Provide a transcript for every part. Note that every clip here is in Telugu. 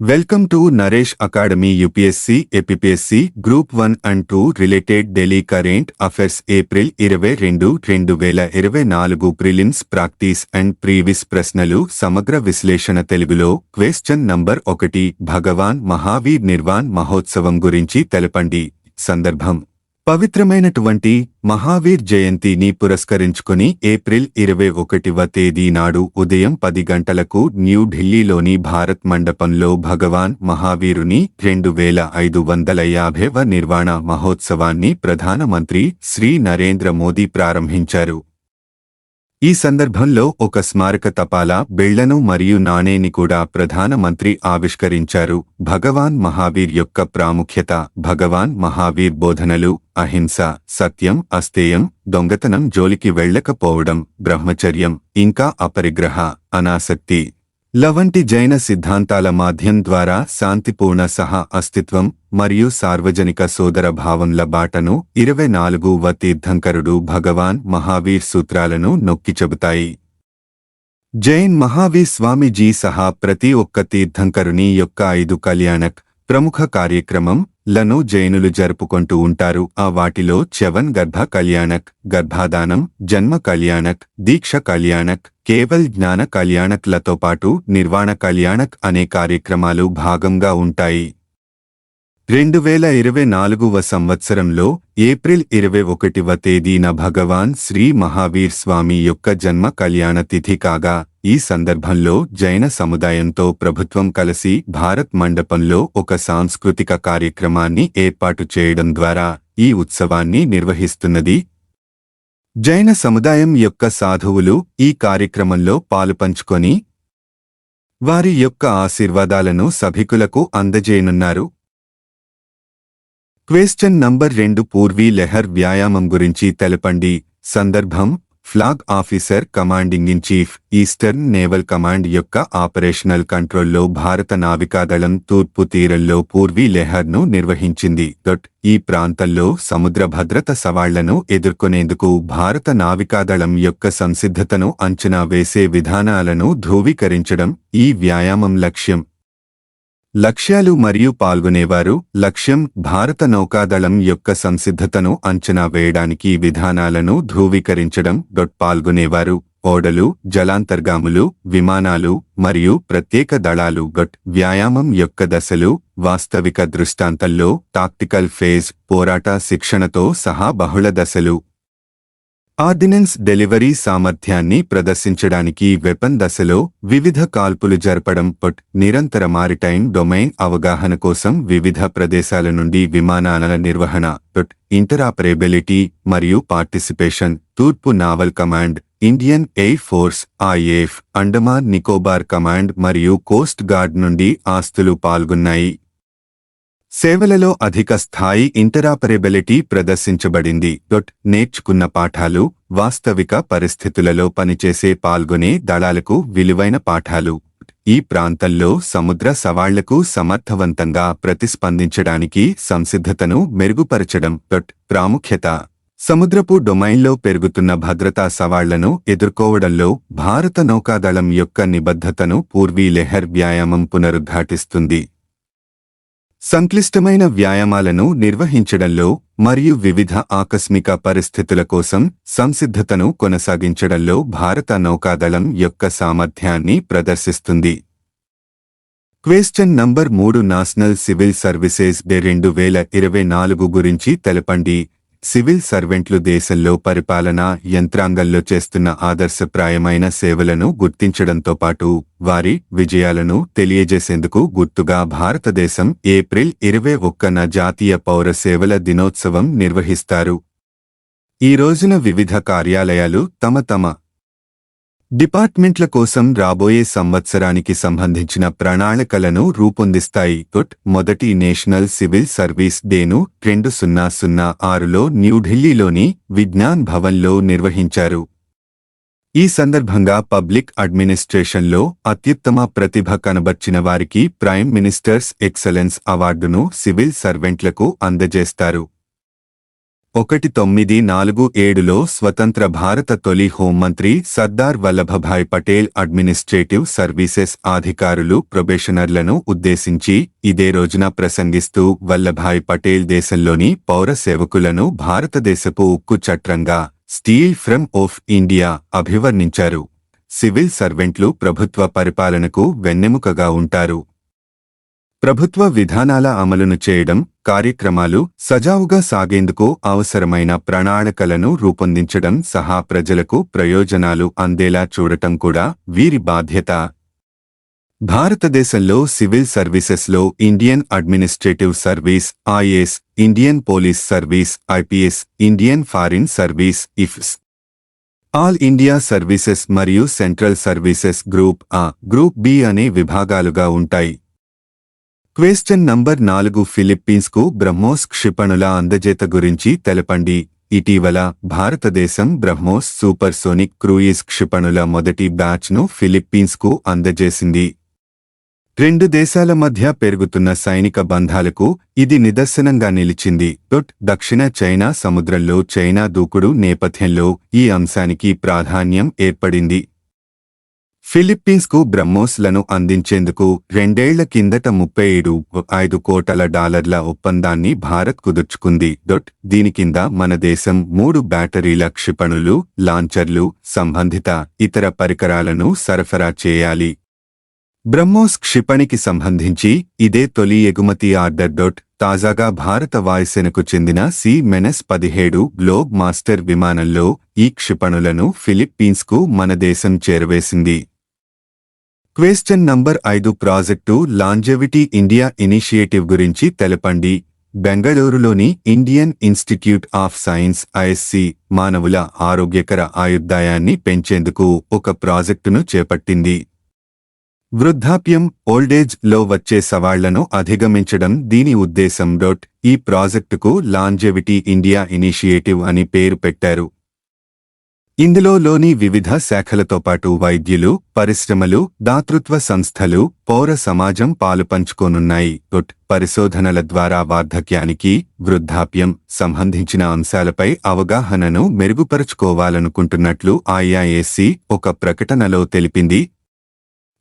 Welcome to Naresh academy UPSC APSC group one and two related Delhi current affairs April ఇరవై రెండు రెండు వేల ఇరవై నాలుగు ప్రిలిమ్స్ ప్రాక్టీస్ అండ్ ప్రీవిస్ ప్రశ్నలు సమగ్ర విశ్లేషణ తెలుగులో క్వశ్చన్ నంబర్ ఒకటి భగవాన్ మహావీర్ నిర్వాణ్ మహోత్సవం గురించి తెలపండి. సందర్భం పవిత్రమైనటువంటి మహావీర్ జయంతిని పురస్కరించుకుని ఏప్రిల్ ఇరవై ఒకటివ తేదీ నాడు ఉదయం పది గంటలకు న్యూఢిల్లీలోని భారత్ మండపంలో భగవాన్ మహావీరుని రెండు వేల ఐదు వందల యాభైవ నిర్వాణ మహోత్సవాన్ని ప్రధానమంత్రి శ్రీ నరేంద్ర మోదీ ప్రారంభించారు. ఈ సందర్భంలో ఒక స్మారక తపాలా బిళ్ళను మరియు నాణేని కూడా ప్రధానమంత్రి ఆవిష్కరించారు. భగవాన్ మహావీర్ యొక్క ప్రాముఖ్యత భగవాన్ మహావీర్ బోధనలు అహింస సత్యం అస్తేయం దొంగతనం జోలికి వెళ్ళకపోవడం బ్రహ్మచర్యం ఇంకా అపరిగ్రహ అనాసక్తి. లవంటి జైన సిద్ధాంతాల మాధ్యం ద్వారా శాంతిపూర్ణ సహా అస్తిత్వం మరియు సార్వజనిక సోదర భావంల బాటను ఇరవై నాలుగువ తీర్థంకరుడు భగవాన్ మహావీర్ సూత్రాలను నొక్కి చెబుతాయి. జైన్ మహావీర్ స్వామీజీ సహా ప్రతి ఒక్క తీర్థంకరుని యొక్క ఐదు కళ్యాణక్ ప్రముఖ కార్యక్రమం లను జైనులు జరుపుకుంటూ ఉంటారు. ఆ వాటిలో చవన్ గర్భ కళ్యాణక్ గర్భాదానం జన్మ కళ్యాణక్ దీక్ష కళ్యాణక్ కేవల్ జ్ఞాన కళ్యాణక్లతో పాటు నిర్వాణ కళ్యాణక్ అనే కార్యక్రమాలు భాగంగా ఉంటాయి. రెండు వేల ఇరవై నాలుగవ సంవత్సరంలో ఏప్రిల్ ఇరవై ఒకటివ తేదీన భగవాన్ శ్రీ మహావీర్ స్వామి యొక్క జన్మ కళ్యాణ తిథి కాగా ఈ సందర్భంలో జైన సముదాయంతో ప్రభుత్వం కలిసి భారత్ మండపంలో ఒక సాంస్కృతిక కార్యక్రమాన్ని ఏర్పాటు చేయడం ద్వారా ఈ ఉత్సవాన్ని నిర్వహిస్తున్నది. జైన సముదాయం యొక్క సాధువులు ఈ కార్యక్రమంలో పాలుపంచుకొని వారి యొక్క ఆశీర్వాదాలను సభికులకు అందజేయనున్నారు. క్వేశ్చన్ నంబర్ రెండు పూర్వీ లెహర్ వ్యాయామం గురించి తెలపండి. సందర్భం flag officer commanding in chief eastern naval command యొక్క ఆపరేషనల్ కంట్రోల్లో భారత నావికాదళం తూర్పు తీరంలో పూర్వీ లెహర్ను నిర్వహించింది. దొట్ ఈ ప్రాంతంలో సముద్ర భద్రత సవాళ్ళను ఎదుర్కొనేందుకు భారత నావికాదళం యొక్క సంసిద్ధతను అంచనా వేసే విధానాలను ధృవీకరించడం ఈ వ్యాయామం లక్ష్యం. లక్ష్యాలు మరియు పాల్గొనేవారు లక్ష్యం భారత నౌకాదళం యొక్క సంసిద్ధతను అంచనా వేయడానికి విధానాలను ధృవీకరించడం డొట్ పాల్గొనేవారు ఓడలు జలాంతర్గాములు విమానాలు మరియు ప్రత్యేక దళాలు గట్ వ్యాయామం యొక్క దశలు వాస్తవిక దృష్టాంతంలో టాక్టికల్ ఫేజ్ పోరాట శిక్షణతో సహా బహుళ దశలు. ఆర్డినెన్స్ డెలివరీ సామర్థ్యాన్ని ప్రదర్శించడానికి వెపన్ దశలో వివిధ కాల్పులు జరపడం పట్ నిరంతర మారిటైమ్ డొమైన్ అవగాహన కోసం వివిధ ప్రదేశాల నుండి విమానాల నిర్వహణ పట్ ఇంటరాపరేబిలిటీ మరియు పార్టిసిపేషన్ తూర్పు naval command Indian air force IAF Andaman Nicobar command మరియు కోస్ట్ గార్డ్ నుండి ఆస్తులు పాల్గొన్నాయి. సేవలలో అధిక స్థాయి ఇంటరాపరేబిలిటీ ప్రదర్శించబడింది. డొట్ నేర్చుకున్న పాఠాలు వాస్తవిక పరిస్థితులలో పనిచేసే పాల్గొనే దళాలకు విలువైన పాఠాలు. ఈ ప్రాంతంలో సముద్ర సవాళ్ళకు సమర్థవంతంగా ప్రతిస్పందించడానికి సంసిద్ధతను మెరుగుపరచడం. డొట్ ప్రాముఖ్యత. సముద్రపు డొమైన్లో పెరుగుతున్న భద్రతా సవాళ్ళను ఎదుర్కోవడంలో భారత నౌకాదళం యొక్క నిబద్ధతను పూర్వీ లెహర్ వ్యాయామం పునరుద్ఘాటిస్తుంది. సంక్లిష్టమైన వ్యాయామాలను నిర్వహించడంలో మరియు వివిధ ఆకస్మిక పరిస్థితుల కోసం సంసిద్ధతను కొనసాగించడంలో భారత నౌకాదళం యొక్క సామర్థ్యాన్ని ప్రదర్శిస్తుంది. క్వేశ్చన్ నంబర్ మూడు నేషనల్ సివిల్ సర్వీసెస్ డే రెండు వేల ఇరవై నాలుగు గురించి తెలపండి. సివిల్ సర్వెంట్లు దేశంలో పరిపాలనా యంత్రాంగంలో చేస్తున్న ఆదర్శప్రాయమైన సేవలను గుర్తించడంతో పాటు వారి విజయాలను తెలియజేసేందుకు గుర్తుగా భారతదేశం ఏప్రిల్ ఇరవై ఒక్కన జాతీయ పౌర సేవల దినోత్సవం నిర్వహిస్తారు. ఈ రోజున వివిధ కార్యాలయాలు తమ తమ డిపార్ట్మెంట్ల కోసం రాబోయే సంవత్సరానికి సంబంధించిన ప్రణాళికలను రూపొందిస్తాయి. గుట్ మొదటి నేషనల్ సివిల్ సర్వీస్ డేను రెండు సున్నా సున్నా ఆరులో న్యూఢిల్లీలోని విజ్ఞాన్ భవన్లో నిర్వహించారు. ఈ సందర్భంగా పబ్లిక్ అడ్మినిస్ట్రేషన్లో అత్యుత్తమ ప్రతిభ కనబర్చిన వారికి ప్రైమ్ మినిస్టర్స్ ఎక్సలెన్స్ అవార్డును సివిల్ సర్వెంట్లకు అందజేస్తారు. ఒకటి తొమ్మిది నాలుగు ఏడులో స్వతంత్ర భారత తొలి హోంమంత్రి సర్దార్ వల్లభభాయ్ పటేల్ అడ్మినిస్ట్రేటివ్ సర్వీసెస్ అధికారులు ప్రొబేషనర్లను ఉద్దేశించి ఇదే రోజున ప్రసంగిస్తూ వల్లభాయ్ పటేల్ దేశంలోని పౌర సేవకులను భారతదేశపు ఉక్కు చట్రంగా స్టీల్ ఫ్రమ్ ఆఫ్ ఇండియా అభివర్ణించారు. సివిల్ సర్వెంట్లు ప్రభుత్వ పరిపాలనకు వెన్నెముకగా ఉంటారు. ప్రభుత్వ విధానాల అమలును చేయడం కార్యక్రమాలు సజావుగా సాగేందుకు అవసరమైన ప్రణాళికలను రూపొందించడం సహా ప్రజలకు ప్రయోజనాలు అందేలా చూడటం కూడా వీరి బాధ్యత. భారతదేశంలో సివిల్ సర్వీసెస్లో Indian administrative service IAS Indian police service IPS Indian foreign service IFS. All India services మరియు central services group A group B అనే విభాగాలుగా ఉంటాయి. క్వేశ్చన్ నంబర్ నాలుగు ఫిలిప్పీన్స్కు బ్రహ్మోస్ క్షిపణుల అందజేత గురించి తెలపండి. ఇటీవల భారతదేశం బ్రహ్మోస్ సూపర్సోనిక్ క్రూయిజ్ క్షిపణుల మొదటి బ్యాచ్ను ఫిలిప్పీన్స్కు అందజేసింది. రెండు దేశాల మధ్య పెరుగుతున్న సైనిక బంధాలకు ఇది నిదర్శనంగా నిలిచింది. టొట్ దక్షిణ చైనా సముద్రంలో చైనా దూకుడు నేపథ్యంలో ఈ అంశానికి ప్రాధాన్యం ఏర్పడింది. ఫిలిప్పీన్స్కు బ్రహ్మోస్లను అందించేందుకు రెండేళ్ళ కిందట ముప్పై ఏడు ఐదు కోట్ల డాలర్ల ఒప్పందాన్ని భారత్ కుదుర్చుకుంది. డొట్ దీని కింద మన దేశం మూడు బ్యాటరీల క్షిపణులు లాంచర్లు సంబంధిత ఇతర పరికరాలను సరఫరా చేయాలి. బ్రహ్మోస్ క్షిపణికి సంబంధించి ఇదే తొలి ఎగుమతి ఆర్డర్. డొట్ తాజాగా భారత వాయుసేనకు చెందిన సి మెనస్ పదిహేడు గ్లోబ్ మాస్టర్ విమానంలో ఈ క్షిపణులను ఫిలిప్పీన్స్కు మన దేశం చేరవేసింది. క్వశ్చన్ నంబర్ ఐదు ప్రాజెక్టు లాంజెవిటీ ఇండియా ఇనిషియేటివ్ గురించి తెలపండి. బెంగళూరులోని Indian institute of science IISc మానవుల ఆరోగ్యకర ఆయుర్దాయాన్ని పెంచేందుకు ఒక ప్రాజెక్టును చేపట్టింది. వృద్ధాప్యం ఓల్డేజ్లో వచ్చే సవాళ్ళను అధిగమించడం దీని ఉద్దేశం డొట్ ఈ ప్రాజెక్టుకు లాంజెవిటీ ఇండియా ఇనిషియేటివ్ అని పేరు పెట్టారు. ఇందులో లోని వివిధ శాఖలతో పాటు వైద్యులు పరిశ్రమలు దాతృత్వ సంస్థలు పౌర సమాజం పాలుపంచుకోనున్నాయి డొట్ పరిశోధనల ద్వారా వార్ధక్యానికి వృద్ధాప్యం సంబంధించిన అంశాలపై అవగాహనను మెరుగుపరుచుకోవాలనుకుంటున్నట్లు ఐఐఎస్సి ఒక ప్రకటనలో తెలిపింది.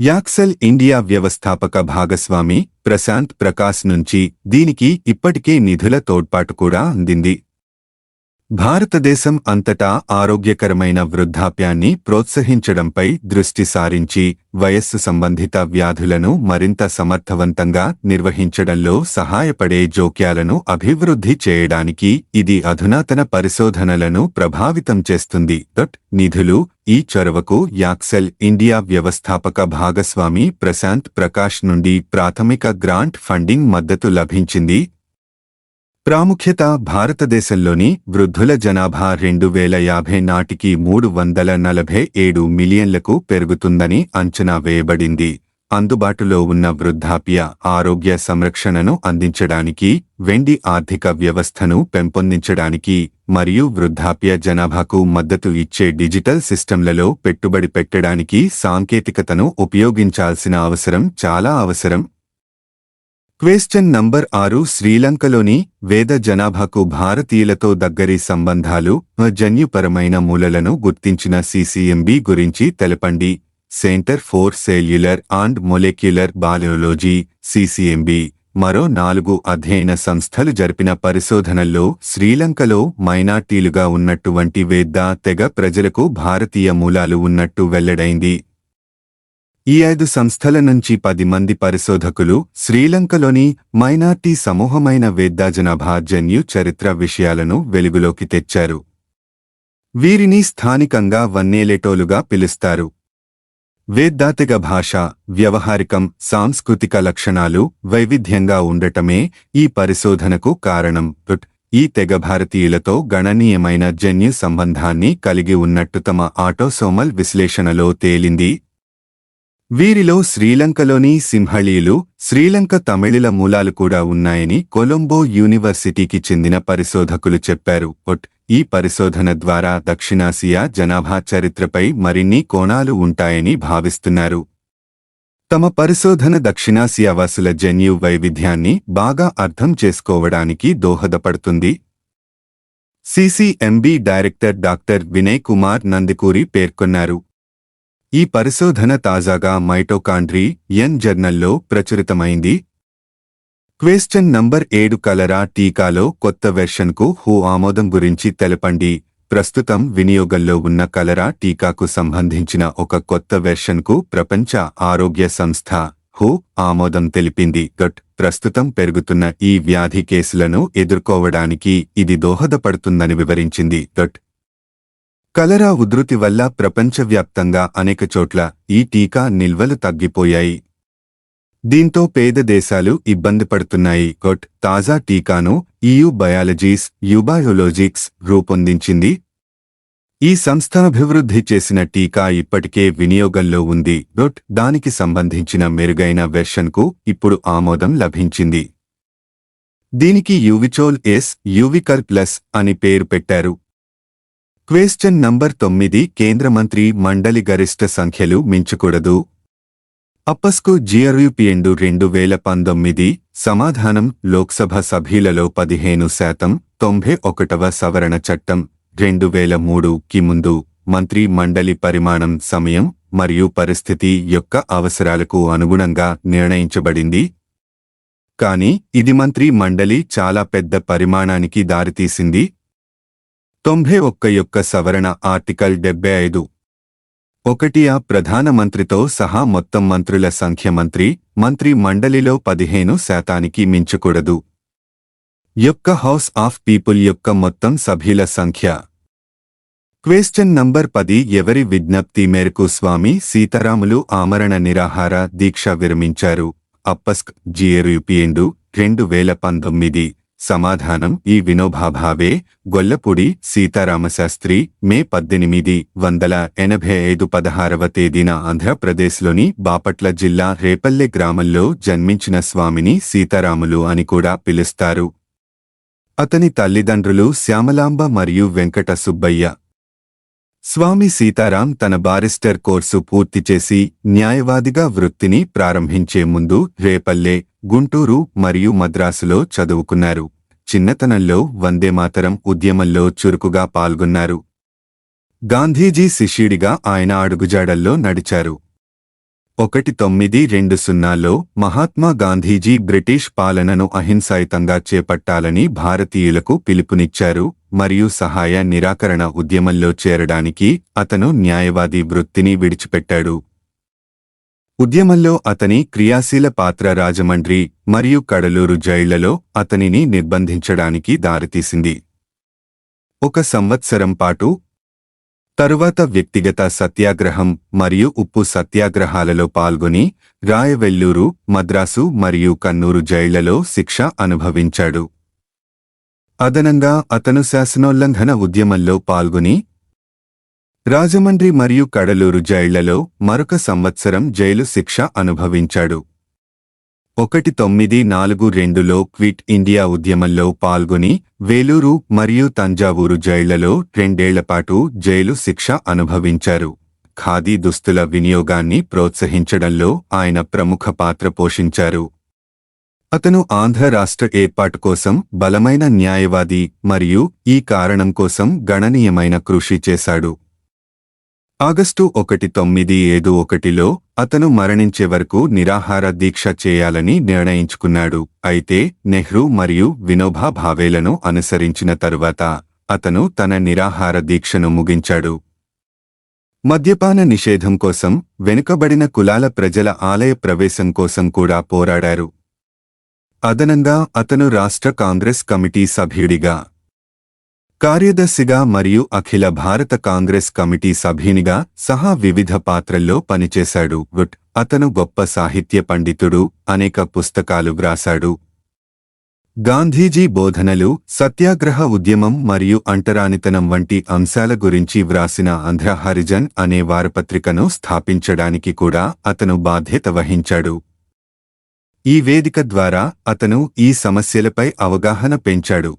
యాక్సెల్ ఇండియా వ్యవస్థాపక భాగస్వామి ప్రశాంత్ ప్రకాశ్ నుంచి దీనికి ఇప్పటికే నిధుల తోడ్పాటు కూడా అందింది. భారతదేశం అంతటా ఆరోగ్యకరమైన వృద్ధాప్యాన్ని ప్రోత్సహించడంపై దృష్టి సారించి వయస్సు సంబంధిత వ్యాధులను మరింత సమర్థవంతంగా నిర్వహించడంలో సహాయపడే జోక్యాలను అభివృద్ధి చేయడానికి ఇది అధునాతన పరిశోధనలను ప్రభావితం చేస్తుంది. దట్ నిధులు ఈ చొరవకు యాక్సెల్ ఇండియా వ్యవస్థాపక భాగస్వామి ప్రశాంత్ ప్రకాష్ నుండి ప్రాథమిక గ్రాంట్ ఫండింగ్ మద్దతు లభించింది. ప్రాముఖ్యత భారతదేశంలోని వృద్ధుల జనాభా రెండు వేల యాభై నాటికి మూడు వందల నలభై ఏడు మిలియన్లకు పెరుగుతుందని అంచనా వేయబడింది. అందుబాటులో ఉన్న వృద్ధాప్య ఆరోగ్య సంరక్షణను అందించడానికి వెండి ఆర్థిక వ్యవస్థను పెంపొందించడానికి మరియు వృద్ధాప్య జనాభాకు మద్దతు ఇచ్చే డిజిటల్ సిస్టంలలో పెట్టుబడి పెట్టడానికి సాంకేతికతను ఉపయోగించాల్సిన అవసరం చాలా అవసరం. క్వేశ్చన్ నంబర్ ఆరు శ్రీలంకలోని వేద జనాభాకు భారతీయులతో దగ్గరి సంబంధాలు జన్యుపరమైన మూలలను గుర్తించిన సిసిఎంబి గురించి తెలపండి. Centre for cellular and molecular biology CCMB. మరో నాలుగు అధ్యయన సంస్థలు జరిపిన పరిశోధనల్లో శ్రీలంకలో మైనార్టీలుగా ఉన్నటువంటి వేద్దా తెగ ప్రజలకు భారతీయ మూలాలు ఉన్నట్టు వెల్లడైంది. ఈ ఐదు సంస్థల నుంచి పది మంది పరిశోధకులు శ్రీలంకలోని మైనార్టీ సమూహమైన వేద్దా జనాభా జన్యు చరిత్ర విషయాలను వెలుగులోకి తెచ్చారు. వీరిని స్థానికంగా వన్నేలేటోలుగా పిలుస్తారు. వేద్దాతిక భాష వ్యవహారికం సాంస్కృతిక లక్షణాలు వైవిధ్యంగా ఉండటమే ఈ పరిశోధనకు కారణం. ఈ తెగ భారతీయులతో గణనీయమైన జన్యు సంబంధాన్ని కలిగి ఉన్నట్టు తమ ఆటోసోమల్ విశ్లేషణలో తేలింది వీరిలో శ్రీలంకలోని సింహళీయులు శ్రీలంక తమిళుల మూలాలు కూడా ఉన్నాయని కొలంబో యూనివర్సిటీకి చెందిన పరిశోధకులు చెప్పారు. ఒట్ ఈ పరిశోధన ద్వారా దక్షిణాసియా జనాభా చరిత్రపై మరిన్ని కోణాలు ఉంటాయని భావిస్తున్నారు. తమ పరిశోధన దక్షిణాసియావాసుల జన్యు వైవిధ్యాన్ని బాగా అర్థం చేసుకోవడానికి దోహదపడుతుంది. CCMB director doctor Vinay Kumar Nandikuri పేర్కొన్నారు. ఈ పరిశోధన తాజాగా మైటోకాండ్రీ ఎన్ జర్నల్లో ప్రచురితమైంది. క్వేశ్చన్ నంబర్ ఏడు కలరా టీకాలో కొత్త వెర్షన్కు హూ ఆమోదం గురించి తెలపండి. ప్రస్తుతం వినియోగంలో ఉన్న కలరా టీకాకు సంబంధించిన ఒక కొత్త వెర్షన్కు ప్రపంచ ఆరోగ్య సంస్థ హూ ఆమోదం తెలిపింది. గట్ ప్రస్తుతం పెరుగుతున్న ఈ వ్యాధి కేసులను ఎదుర్కోవడానికి ఇది దోహదపడుతుందని వివరించింది. గట్ కలరా ఉధృతి వల్ల ప్రపంచవ్యాప్తంగా అనేక చోట్ల ఈ టీకా నిల్వలు తగ్గిపోయాయి. దీంతో పేద దేశాలు ఇబ్బంది పడుతున్నాయి. గొట్ తాజా టీకాను ఈయు బయాలజీస్ యుబయోలోజిక్స్ రూపొందించింది. ఈ సంస్థ అభివృద్ధి చేసిన టీకా ఇప్పటికే వినియోగంలో ఉంది. డొట్ దానికి సంబంధించిన మెరుగైన వెర్షన్కు ఇప్పుడు ఆమోదం లభించింది. దీనికి యువిచోల్ ఎస్ యువికర్ ప్లస్ అని పేరు పెట్టారు. క్వేశ్చన్ నంబర్ తొమ్మిది కేంద్ర మంత్రి మండలి గరిష్ట సంఖ్యలు మించకూడదు. అప్పస్కు జిఆర్యుపిఎండు రెండు వేల పంతొమ్మిది సమాధానం లోక్సభ సభ్యులలో పదిహేను శాతం తొంభై ఒకటవ సవరణ చట్టం రెండు వేల మూడు కి ముందు మంత్రి మండలి పరిమాణం సమయం మరియు పరిస్థితి యొక్క అవసరాలకు అనుగుణంగా నిర్ణయించబడింది. కానీ ఇది మంత్రి మండలి చాలా పెద్ద పరిమాణానికి దారితీసింది తొంభై ఒక్క యొక్క సవరణ ఆర్టికల్ డెబ్బై ఐదు. ఒకటి ఆ ప్రధానమంత్రితో సహా మొత్తం మంత్రుల సంఖ్య మంత్రి మంత్రి మండలిలో పదిహేను శాతానికి మించకూడదు. యొక్క హౌస్ ఆఫ్ పీపుల్ యొక్క మొత్తం సభ్యుల సంఖ్య. క్వేశ్చన్ నంబర్ పది ఎవరి విజ్ఞప్తి మేరకు స్వామి సీతారాములు ఆమరణ నిరాహార దీక్ష విరమించారు? అప్పస్క్ జిఎరుయుపిఎండు రెండు వేల పంతొమ్మిది. సమాధానం ఈ వినోభాభావే. గొల్లపూడి సీతారామశాస్త్రి మే పద్దెనిమిది వందల ఎనభై ఐదు పదహారవ తేదీన ఆంధ్రప్రదేశ్లోని బాపట్ల జిల్లా రేపల్లె గ్రామంలో జన్మించిన స్వామిని సీతారాములు అని కూడా పిలుస్తారు. అతని తల్లిదండ్రులు శ్యామలాంబ మరియు వెంకట సుబ్బయ్య. స్వామి సీతారాం తన బారిస్టర్ కోర్సు పూర్తి చేసి న్యాయవాదిగా వృత్తిని ప్రారంభించే ముందు రేపల్లె గుంటూరు మరియు మద్రాసులో చదువుకున్నారు. చిన్నతనంలో వందేమాతరం ఉద్యమంలో చురుకుగా పాల్గొన్నారు. గాంధీజీ శిష్యుడిగా ఆయన అడుగుజాడల్లో నడిచారు. ఒకటి తొమ్మిది రెండు సున్నాలో మహాత్మా గాంధీజీ బ్రిటిష్ పాలనను అహింసాయుతంగా చేపట్టాలని భారతీయులకు పిలుపునిచ్చారు. మరియు సహాయ నిరాకరణ ఉద్యమంలో చేరడానికి అతను న్యాయవాది వృత్తిని విడిచిపెట్టాడు. ఉద్యమంలో అతని క్రియాశీల పాత్ర రాజమండ్రి మరియు కడలూరు జైళ్ళలో అతనిని నిర్బంధించడానికి దారితీసింది. ఒక సంవత్సరం పాటు తరువాత వ్యక్తిగత సత్యాగ్రహం మరియు ఉప్పు సత్యాగ్రహాలలో పాల్గొని రాయవెల్లూరు మద్రాసు మరియు కన్నూరు జైళ్ళలో శిక్ష అనుభవించాడు. అదనంగా అతను శాసనోల్లంఘన ఉద్యమంలో పాల్గొని రాజమండ్రి మరియు కడలూరు జైళ్ళలో మరొక సంవత్సరం జైలు శిక్ష అనుభవించాడు. ఒకటి తొమ్మిది నాలుగు రెండులో క్విట్ ఇండియా ఉద్యమంలో పాల్గొని వేలూరు మరియు తంజావూరు జైళ్ళలో రెండేళ్ళపాటు జైలు శిక్ష అనుభవించారు. ఖాదీ దుస్తుల వినియోగాన్ని ప్రోత్సహించడంలో ఆయన ప్రముఖ పాత్ర పోషించారు. అతను ఆంధ్ర రాష్ట్ర ఏర్పాటు కోసం బలమైన న్యాయవాది మరియు ఈ కారణం కోసం గణనీయమైన కృషి చేశాడు. ఆగస్టు ఒకటి తొమ్మిది ఏడు ఒకటిలో అతను మరణించే వరకు నిరాహార దీక్ష చేయాలని నిర్ణయించుకున్నాడు. అయితే నెహ్రూ మరియు వినోబా భావేలను అనుసరించిన తరువాత అతను తన నిరాహార దీక్షను ముగించాడు. మద్యపాన నిషేధం కోసం వెనుకబడిన కులాల ప్రజల ఆలయ ప్రవేశం కోసం కూడా పోరాడారు. అదనంగా అతను రాష్ట్ర కాంగ్రెస్ కమిటీ సభ్యుడిగా కార్యదర్శిగా మరియు అఖిల భారత కాంగ్రెస్ కమిటీ సభ్యునిగా సహా వివిధ పాత్రల్లో పనిచేశాడు. గుట్ అతను గొప్ప సాహిత్య పండితుడు అనేక పుస్తకాలు వ్రాశాడు. గాంధీజీ బోధనలు సత్యాగ్రహ ఉద్యమం మరియు అంటరానితనం వంటి అంశాల గురించి వ్రాసిన ఆంధ్ర హరిజన్ అనే వారపత్రికను స్థాపించడానికి కూడా అతను బాధ్యత వహించాడు. ఈ వేదిక ద్వారా అతను ఈ సమస్యలపై అవగాహన పెంచాడు.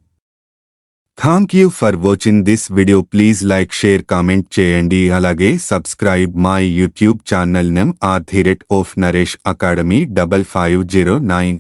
Thank you for watching this video please like share comment చేయండి. అలాగే subscribe my YouTube channel name R థిరెట్ of Naresh academy double five zero nine